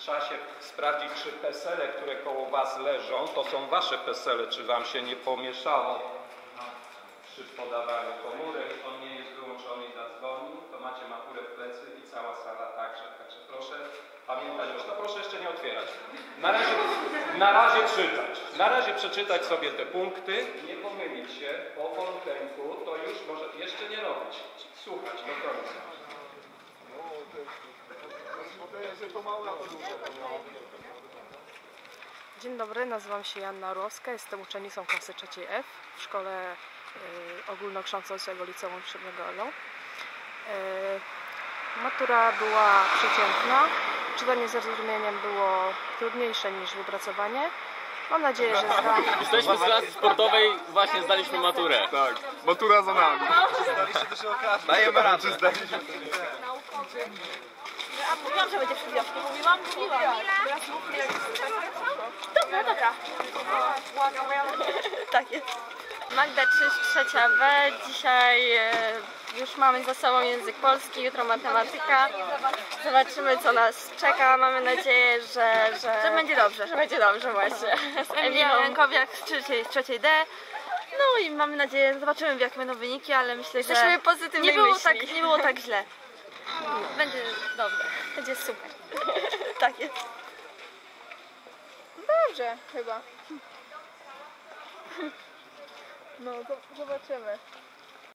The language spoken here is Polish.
trzeba się sprawdzić, czy pesele, które koło Was leżą, to są Wasze pesele, czy Wam się nie pomieszało przy podawaniu komórek. On nie jest wyłączony i zadzwoni, to macie maturę w plecy i cała sala także. Także proszę pamiętać, to proszę jeszcze nie otwierać. Na razie, na razie czytać. Na razie przeczytać sobie te punkty, nie pomylić się, po poltemku to już może jeszcze nie robić. Słuchać do końca. Dzień dobry, nazywam się Janna Orłowska, jestem uczennicą klasy trzeciej F w Szkole y, Ogólnokształcącego Liceum Średniego Elo. Y, matura była przeciętna, czytanie z zrozumieniem było trudniejsze niż wypracowanie. Mam nadzieję, że zdam. Jesteśmy z klasy sportowej, właśnie zdaliśmy maturę. Tak, matura za nami. Dajemy radę. Mówiłam, że będzie przyjemnie. Mówiłam? Mówiłam. Dobra, dobra. Tak jest. Magda Krzyż, trzecia B. Dzisiaj e, już mamy za sobą język polski, jutro matematyka. Zobaczymy, co nas czeka. Mamy nadzieję, że... Że, że będzie dobrze. Że będzie dobrze właśnie. Z Emilią Rękowiak z trzeciej, z trzeciej D. No i mamy nadzieję, zobaczymy jakie będą wyniki, ale myślę, że Jesteśmy nie było, myśli. tak, nie było tak źle. Będzie dobrze. Będzie super. Tak jest. Dobrze, chyba. No, to zobaczymy.